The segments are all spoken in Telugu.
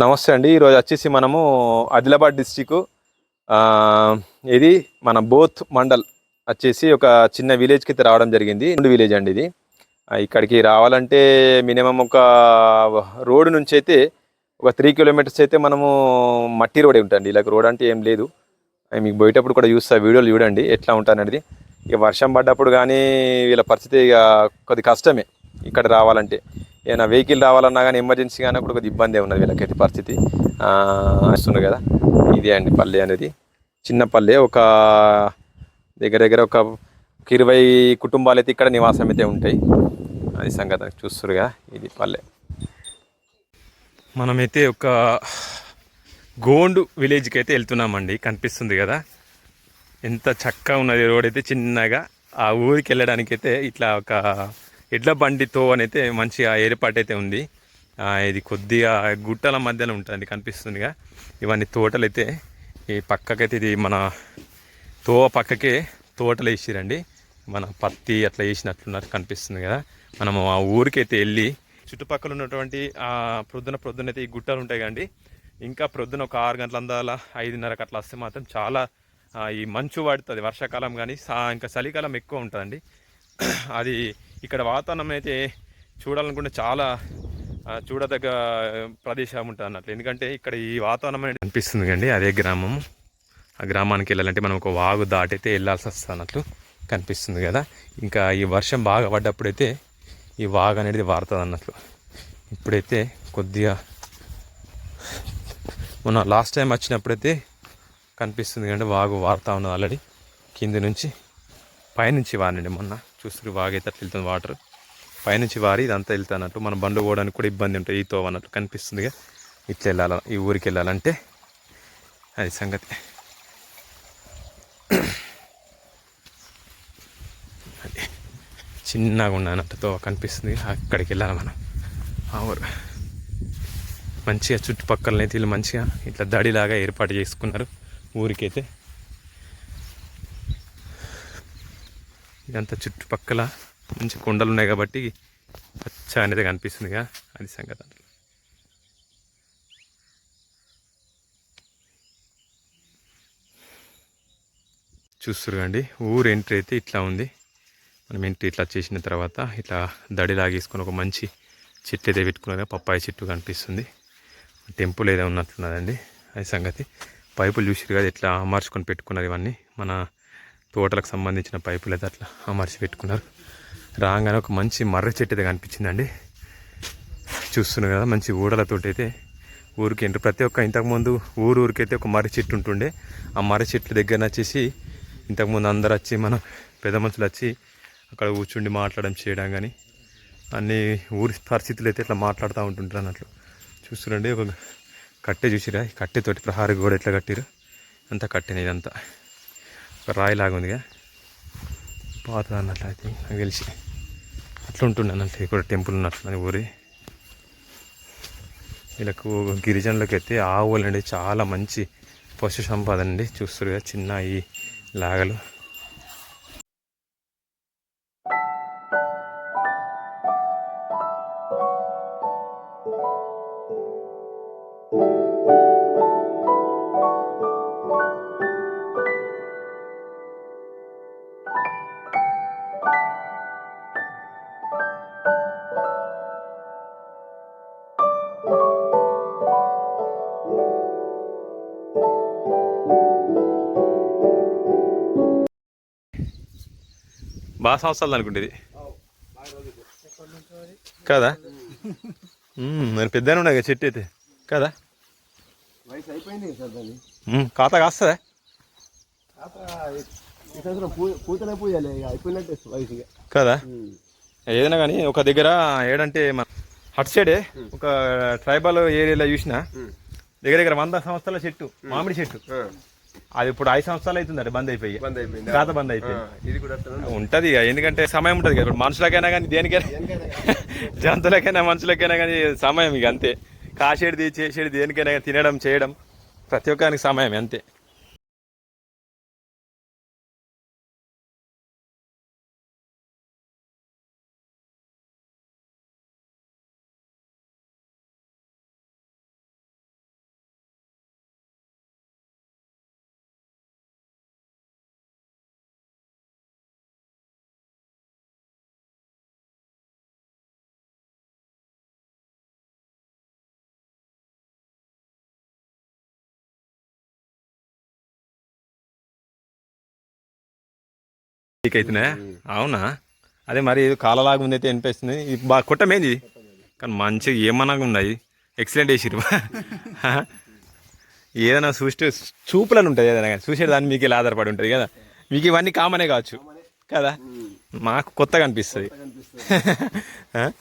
నమస్తే అండి. ఈరోజు వచ్చేసి మనము ఆదిలాబాద్ డిస్టిక్ ఇది మన బోత్ మండల్ వచ్చేసి ఒక చిన్న విలేజ్కి అయితే రావడం జరిగింది. రెండు విలేజ్ అండి ఇది. ఇక్కడికి రావాలంటే మినిమం ఒక రోడ్ నుంచి అయితే ఒక త్రీ కిలోమీటర్స్ అయితే మనము మట్టి రోడ్ ఉంటుంది ఇలా రోడ్ అంటే ఏం లేదు. మీకు పోయేటప్పుడు కూడా చూస్తా వీడియోలు చూడండి ఎట్లా ఉంటుంది ఇక వర్షం పడ్డప్పుడు కానీ వీళ్ళ పరిస్థితి ఇక కొద్ది కష్టమే ఇక్కడ రావాలంటే. ఏమైనా వెహికల్ రావాలన్నా కానీ ఎమర్జెన్సీ కానీ కూడా కొద్దిగా ఇబ్బంది ఉన్నది వీళ్ళకైతే పరిస్థితి. ఆ, కదా. ఇదే అండి పల్లె అనేది. చిన్న పల్లె ఒక దగ్గర దగ్గర ఒక ఇరవై కుటుంబాలు అయితే ఇక్కడ నివాసం అయితే ఉంటాయి. అది సంగతి చూస్తురుగా ఇది పల్లె. మనమైతే ఒక గోండు విలేజ్కి అయితే వెళ్తున్నామండి. కనిపిస్తుంది కదా. ఎంత చక్కగా ఉన్నది రోడ్ అయితే చిన్నగా. ఆ ఊరికి వెళ్ళడానికి అయితే ఇట్లా ఒక ఎడ్ల బండితో అయితే మంచిగా ఏర్పాటు అయితే ఉంది ఇది కొద్దిగా గుట్టల మధ్యలో ఉంటుంది కనిపిస్తుందిగా. ఇవన్నీ తోటలు అయితే ఈ పక్కకైతే ఇది మన తోవ పక్కకే తోటలు వేసిరండి. మన పత్తి అట్లా వేసినట్లున్నట్టు కనిపిస్తుంది కదా మనము ఆ ఊరికైతే వెళ్ళి చుట్టుపక్కల ఉన్నటువంటి ఆ ప్రొద్దున ప్రొద్దున అయితే ఈ గుట్టలు ఉంటాయి కండి ఇంకా ప్రొద్దున ఒక ఆరు గంటల అందాల ఐదున్నరకు అట్లా వస్తే మాత్రం చాలా ఈ మంచు పడుతుంది వర్షాకాలం కానీ సా ఇంకా చలికాలం ఎక్కువ ఉంటుందండి. అది ఇక్కడ వాతావరణం అయితే చూడాలనుకుంటే చాలా చూడదగ్గ ప్రదేశం ఉంటుంది అన్నట్లు. ఎందుకంటే ఇక్కడ ఈ వాతావరణం అనేది అనిపిస్తుంది కండి అదే గ్రామం. ఆ గ్రామానికి వెళ్ళాలంటే మనం ఒక వాగు దాటైతే వెళ్ళాల్సి వస్తుంది అన్నట్లు కనిపిస్తుంది కదా. ఇంకా ఈ వర్షం బాగా పడ్డప్పుడైతే ఈ వాగు అనేది వారుతుంది అన్నట్లు. ఇప్పుడైతే కొద్దిగా మొన్న లాస్ట్ టైం వచ్చినప్పుడైతే కనిపిస్తుంది కంటే వాగు వారుతా ఉన్నది ఆల్రెడీ కింది నుంచి పైనుంచి వారండి మొన్న. చూస్తున్నారు బాగా అయితే అట్లా వెళ్తుంది వాటర్. పైనుంచి వారి ఇదంతా వెళ్తానట్టు మన బండ్లు పోవడానికి కూడా ఇబ్బంది ఉంటుంది. ఈ తోవ అన్నట్టు కనిపిస్తుందిగా. ఇట్లా వెళ్ళాల ఈ ఊరికి వెళ్ళాలంటే అది సంగతి. అది చిన్నగా ఉన్నట్టు తోవ కనిపిస్తుంది. అక్కడికి వెళ్ళాలి మనం. ఆ ఊరు. మంచిగా చుట్టుపక్కలనైతే వీళ్ళు మంచిగా ఇట్లా దడిలాగా ఏర్పాటు చేసుకున్నారు. ఊరికైతే ఇదంతా చుట్టుపక్కల మంచి కొండలు ఉన్నాయి కాబట్టి పచ్చ అనేది కనిపిస్తుందిగా అది సంగతి చూస్తురు కండి ఊరు ఎంట్రీ అయితే ఇట్లా ఉంది. మనం ఎంట్రీ ఇట్లా చేసిన తర్వాత ఇట్లా దడి లాగేసుకొని ఒక మంచి చెట్టు అయితే పెట్టుకున్నారు పప్పాయి చెట్టు కనిపిస్తుంది. టెంపుల్ ఏదో ఉన్నట్లున్నదండి. అది సంగతి. పైపులు చూసిరు కదా ఇట్లా అమర్చుకొని పెట్టుకున్నారు ఇవన్నీ. మన తోటలకు సంబంధించిన పైపులు అయితే అట్లా అమర్చి పెట్టుకున్నారు. రాగానే ఒక మంచి మర్ర చెట్టు అయితే కనిపించిందండి. చూస్తున్నారు కదా మంచి ఊడలతోటి అయితే ఊరికి ఎంటర్. ప్రతి ఒక్క ఇంతకుముందు ఊరు ఊరికైతే ఒక మర్రి చెట్టు ఉంటుండే. ఆ మర్రి చెట్ల దగ్గర వచ్చేసి ఇంతకుముందు అందరు వచ్చి మనం పెద్ద మనుషులు వచ్చి అక్కడ కూర్చుండి మాట్లాడడం చేయడం కానీ అన్ని ఊరి పరిస్థితులు అయితే ఇట్లా మాట్లాడుతూ ఉంటుంటారు అన్నట్లు. చూస్తురండి ఒక కట్టె చూసిరా? ఈ కట్టెతోటి ప్రహారీ గోడ ఎట్లా కట్టిరు అంతా కట్టెనే ఇదంతా ఒక రాయిలాగా ఉందిగా. పాతది అన్నట్లు అయితే నాకు తెలిసి. అట్లా ఉంటుండే అన్నట్టు ఇక్కడ టెంపుల్ ఉన్నట్లు ఊరి. వీళ్ళకు గిరిజనులకు అయితే ఆవులు అండి చాలా మంచి పశు సంపద అండి. చూస్తారు కదా చిన్న ఈ లాగలు. బాగా సంవత్సరాలు అనుకుంటేది. కదా? మరి పెద్దనే ఉన్నాయి కదా చెట్టు అయితే. కదా? ఖాతా కాస్తుందా? కదా? ఏదైనా కానీ ఒక దగ్గర ఏడంటే మన హట్ సైడే ఒక ట్రైబల్ ఏరియాలో చూసిన దగ్గర దగ్గర వంద సంవత్సరాల చెట్టు మామిడి చెట్టు. అది ఇప్పుడు ఐదు సంవత్సరాలు అవుతుంది బంద్ అయిపోయి. బంద్ అయిపోయింది. ఖాత బంద్ అయిపోయింది. ఇది కూడా. ఉంటది ఎందుకంటే సమయం ఉంటది కదా. ఇప్పుడు మనుషులకైనా కానీ దేనికైనా జంతువులకైనా మనుషులకైనా కానీ సమయం ఇక అంతే. కాసేది చేసేది దేనికైనా తినడం చేయడం ప్రతి ఒక్కరికి సమయం అంతే. లీక్ అవుతున్నాయా అవునా? అదే మరి ఏదో కాలలాగా ఉంది అయితే అనిపిస్తుంది. ఇది బాగా కుట్టమేంది కానీ మంచిగా ఏమన్నా ఉన్నాయి ఎక్సలెంట్ వేసిరు ఏదైనా చూస్తే చూపులను ఉంటుంది ఏదైనా కానీ. చూసే దాన్ని మీకు ఇలా ఆధారపడి ఉంటుంది కదా. మీకు ఇవన్నీ కామనే కావచ్చు. కదా? మాకు కొత్తగా అనిపిస్తుంది.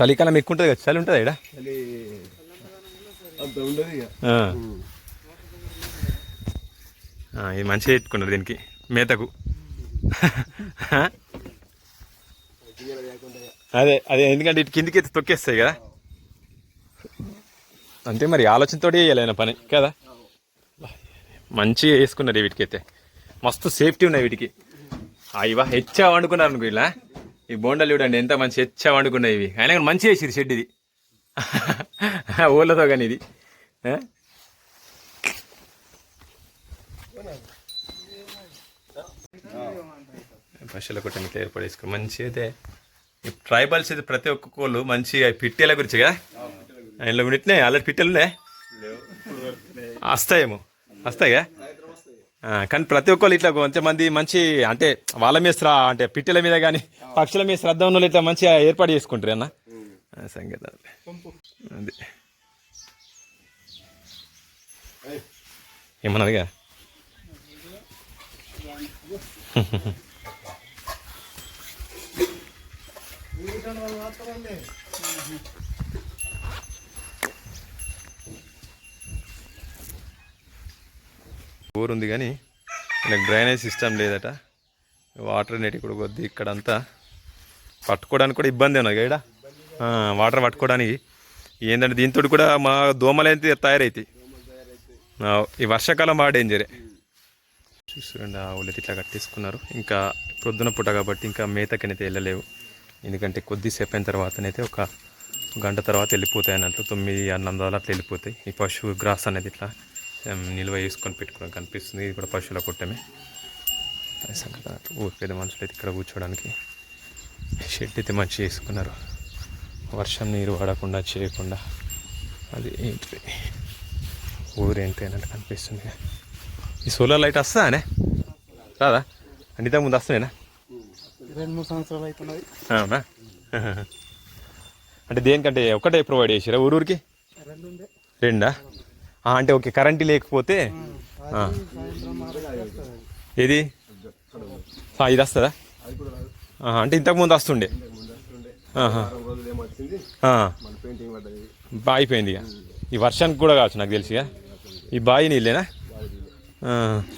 చలికాలం ఎక్కువ ఉంటుంది కదా చలి ఉంటుంది ఇక్కడ ఇది మంచిగా పెట్టుకున్నారు దీనికి మేతకు. అదే అదే ఎందుకంటే ఇటు కిందికి ఎత్తి తొక్కేస్తాయి కదా. అంతే మరి ఆలోచనతో వేయాలి పని కదా? మంచిగా వేసుకున్నారు వీటికైతే. మస్తు సేఫ్టీ ఉన్నాయి వీటికి. ఇవా హెచ్చా వండుకున్నారు అనుకో ఇలా. ఈ బోండాలు చూడండి ఎంత మంచి హెచ్చా వండుకున్నాయి ఇవి. అయినా కానీ మంచిగా వేసిరు షెడ్ ఇది. ఊళ్ళతో కానీ ఇది? పశువుల కుట్టానికి ఏర్పడేసుకుని మంచి అయితే ఈ ట్రైబల్స్ అయితే ప్రతి ఒక్క కోళ్ళు మంచిగా పిట్టెల గురించి కదా? ఇంట్లో ఉండిట్నే ఆల్రెడీ పిట్టెలు ఉన్నాయి? వస్తాయేమో. వస్తాయిగా కానీ ప్రతి ఒక్కరు ఇట్లా కొంతమంది మంచి అంటే వాళ్ళ మీద శ్ర అంటే పిట్టెల మీద కానీ పక్షుల మీద శ్రద్ధ ఉన్న ఇట్లా మంచిగా ఏర్పాటు చేసుకుంటారు అన్న. ఆ, అదే. అది. ఏమన్నదిగా బోర్ ఉంది కానీ నాకు డ్రైనేజ్ సిస్టమ్ లేదట. వాటర్ అనేది కూడా కొద్ది ఇక్కడంతా పట్టుకోవడానికి కూడా ఇబ్బంది ఉన్నది గైడ వాటర్ పట్టుకోవడానికి. ఏంటంటే దీంతో కూడా మా దోమలైతే అయితే తయారవుతాయి ఈ వర్షాకాలం బాగా డేంజరే. చూస్తుండండి ఆవులు ఇట్లా కట్టేసుకున్నారు. ఇంకా ప్రొద్దున పూట కాబట్టి ఇంకా మేతకనైతే వెళ్ళలేవు. ఎందుకంటే కొద్దిసేపు అయిన తర్వాతనైతే ఒక గంట తర్వాత వెళ్ళిపోతాయి అన్నట్లు తొమ్మిది అన్నందాలు అట్లా వెళ్ళిపోతాయి. ఈ పశువు గ్రాస్ అనేది ఇట్లా నిల్వ చేసుకొని పెట్టుకోవడం కనిపిస్తుంది. ఇది కూడా పశువుల కుట్టమే. ఊరు పెద్ద మనుషులు అయితే ఇక్కడ కూర్చోవడానికి షెడ్ అయితే మంచిగా వేసుకున్నారు. వర్షం నీరు పడకుండా చేయకుండా. అది ఏంటిది? ఊరేంటి అన్నట్టు కనిపిస్తుంది. ఈ సోలార్ లైట్ వస్తుందా అనే రాదా? అంటే ఇంతకు ముందు వస్తున్నాయినా రెండు మూడు సంవత్సరాలు అవుతున్నది. అవునా? అంటే దేనికంటే ఒకటే ప్రొవైడ్ చేసిరా ఊరూరికి? రెండు? అంటే ఓకే కరెంట్ లేకపోతే ఏది? ఇది వస్తుందా? అంటే ఇంతకు ముందు వస్తుండే. అయిపోయింది ఇక. ఈ వర్షానికి కూడా కావచ్చు నాకు తెలిసి. ఈ బావి నీళ్ళేనా?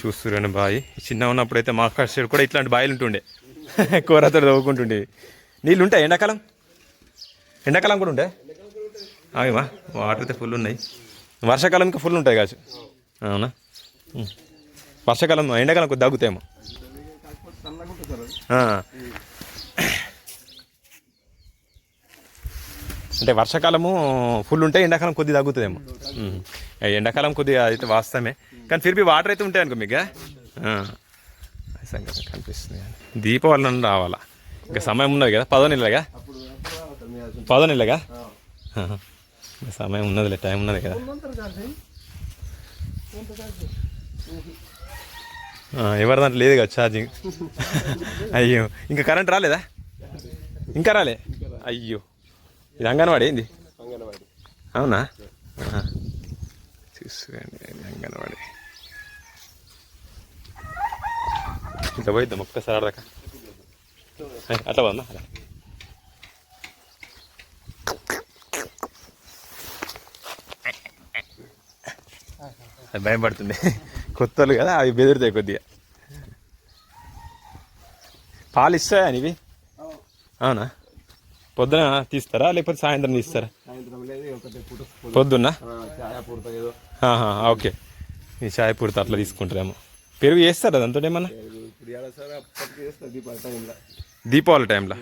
చూస్తురండి బావి. చిన్న ఉన్నప్పుడు అయితే మా సైడ్ కూడా ఇట్లాంటి బావిలు ఉంటుండే. కూరతో తవ్వుకుంటుండేవి నీళ్ళు ఉంటాయి ఎండాకాలం? ఎండాకాలం కూడా ఉంటాయి ఆగిమా? వాటర్ అయితే ఫుల్ ఉన్నాయి. వర్షాకాలం ఇంకా ఫుల్ ఉంటాయి కావచ్చు. అవునా. వర్షాకాలం ఎండాకాలం కొద్ది తగ్గుతాయేమో. అంటే వర్షాకాలము ఫుల్ ఉంటే ఎండాకాలం కొద్ది తగ్గుతుందేమో ఎండాకాలం కొద్దిగా అయితే వాస్తవమే. కానీ ఫిర్బి వాటర్ అయితే ఉంటాయి అనుకో మీకు సంగతి కనిపిస్తుంది. కానీ. దీపావళి నుండి రావాలా? ఇంకా సమయం ఉన్నది కదా? పదో నెలగా? పదో నెలగా? సమయం ఉన్నదిలే టైం ఉన్నది కదా. ఎవరి దాంట్లో లేదు కదా ఛార్జింగ్ అయ్యో ఇంకా కరెంట్ రాలేదా? ఇంకా రాలే? అయ్యో ఇది అంగన్వాడి ఏంది? అంగన్వాడి అవునా చూసుకోండి అంగన్వాడి. ఇంకా పోయిద్దాం ఒక్కసారి అడదాకా అట్లా పోదమ్మా అది భయం పడుతుంది కొత్తలు కదా అవి బెదిరితాయి కొద్దిగా. పాలు ఇస్తాయా ఇవి అవునా? పొద్దున తీస్తారా లేకపోతే సాయంత్రం తీస్తారా? పొద్దున్న? ఓకే. ఈ చాయ్ పూర్తి అట్లా తీసుకుంటారేమో. పెరుగు చేస్తారా దాంతో ఏమన్నా? దీపావళి టైంలో.